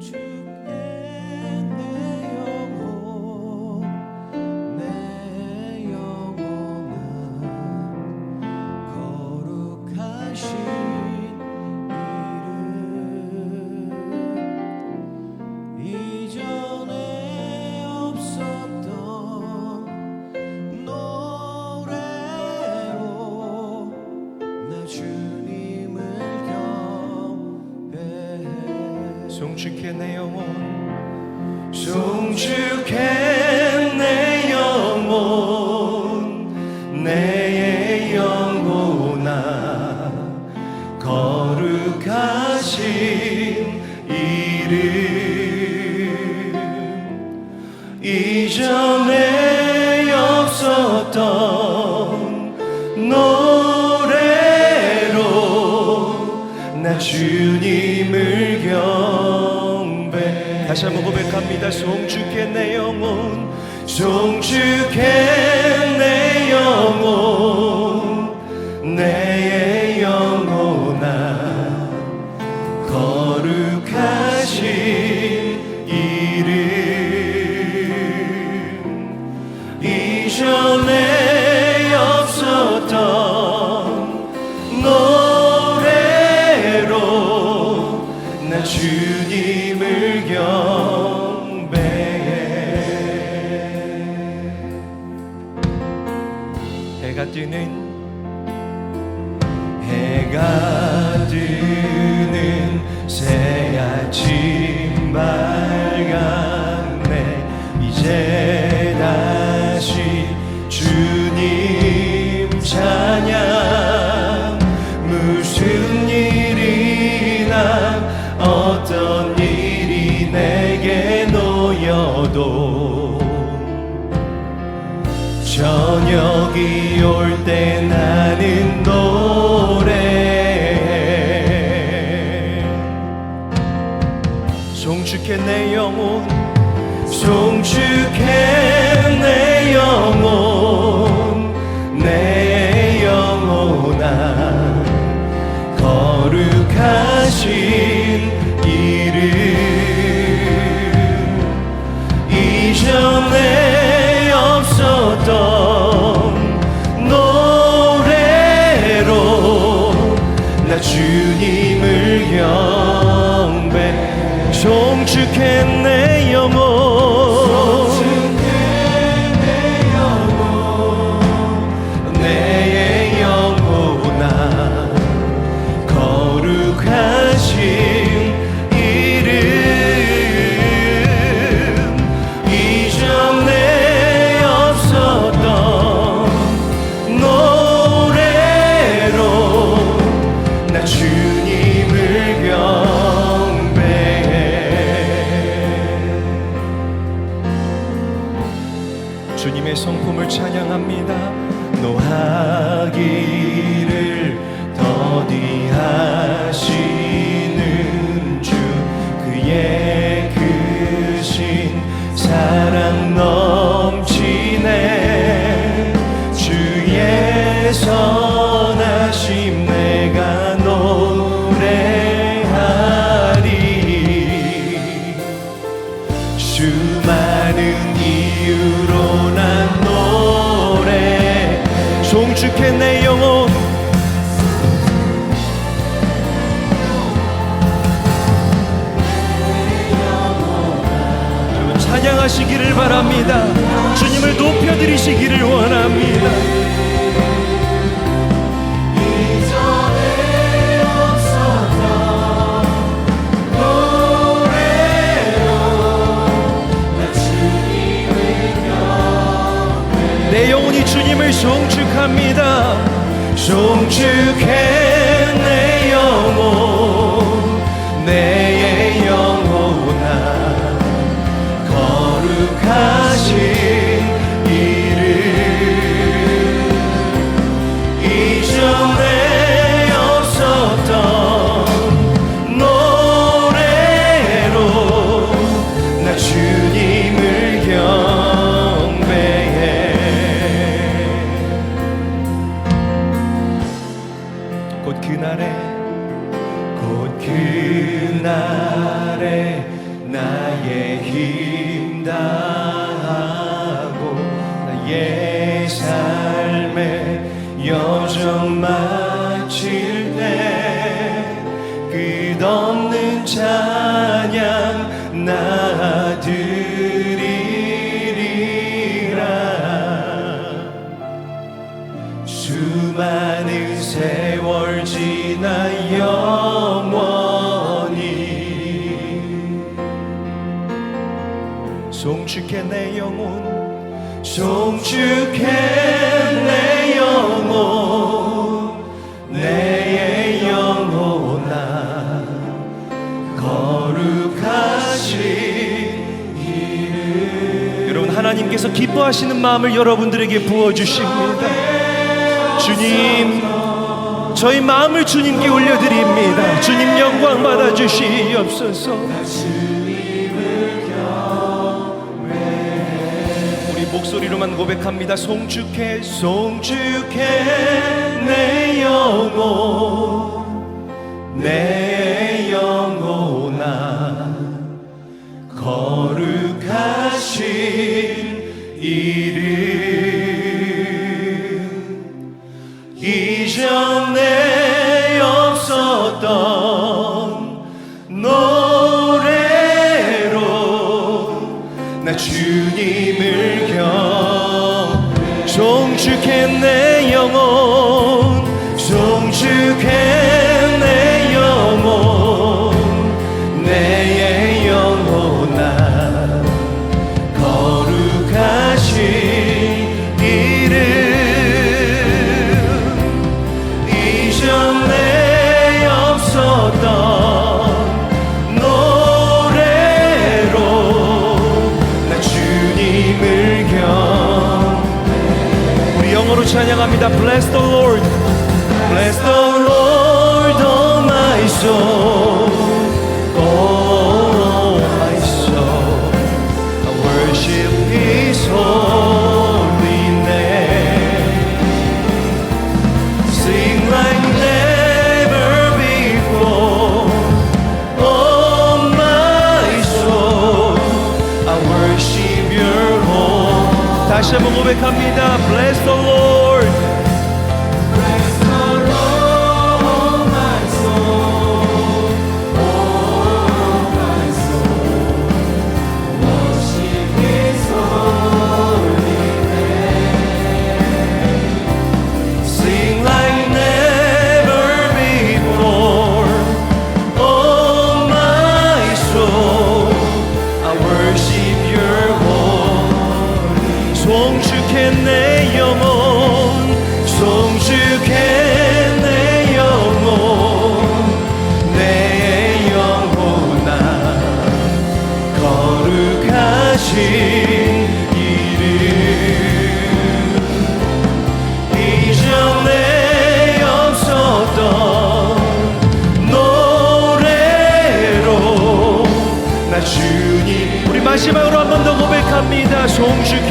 주 송축해 내 영혼 송축해 내 영혼 내 영혼아 거룩하신 이름. 이전에 없었던 노래로 나 경배 다시 한번 고백합니다. 송축해 내 영혼 송축해 새 아침 밝았네. 이제 다시 주님 찬양. 무슨 일이나 어떤 일이 내게 놓여도 저녁이 올 송축해 내 영혼 송축해 내 영혼 내 영혼아 거룩하신 이름 이전에 찬양하시기를 바랍니다. 주님을 높여드리시기를 원합니다. 내 영혼이 주님을 송축합니다. 송축해 거 여정 마칠 때 끝없는 찬양 나 드리리라. 수많은 세월 지나 영원히 송축해 내 영혼 송축해 하나님께서 기뻐하시는 마음을 여러분들에게 부어주십니다. 주님 저희 마음을 주님께 올려드립니다. 주님 영광 받아 주시옵소서. 우리 목소리로만 고백합니다. 송축해 송축해 내 영혼 내 영혼아 거룩 하신 이름 이전에 없었던 노래로 나 주님을 경 송축해 내 찬양합니다 Bless the Lord Bless the Lord, oh my soul, oh my soul. I worship His holy name. Sing like never before, oh my soul. I worship Your holy. 다시 한번 고백합니다 내 영혼 송축해 내 영혼 내 영혼아 거룩하신 이름 이전에 없었던 노래로 나 주님 우리 마지막으로 한 번 더 고백합니다. 송축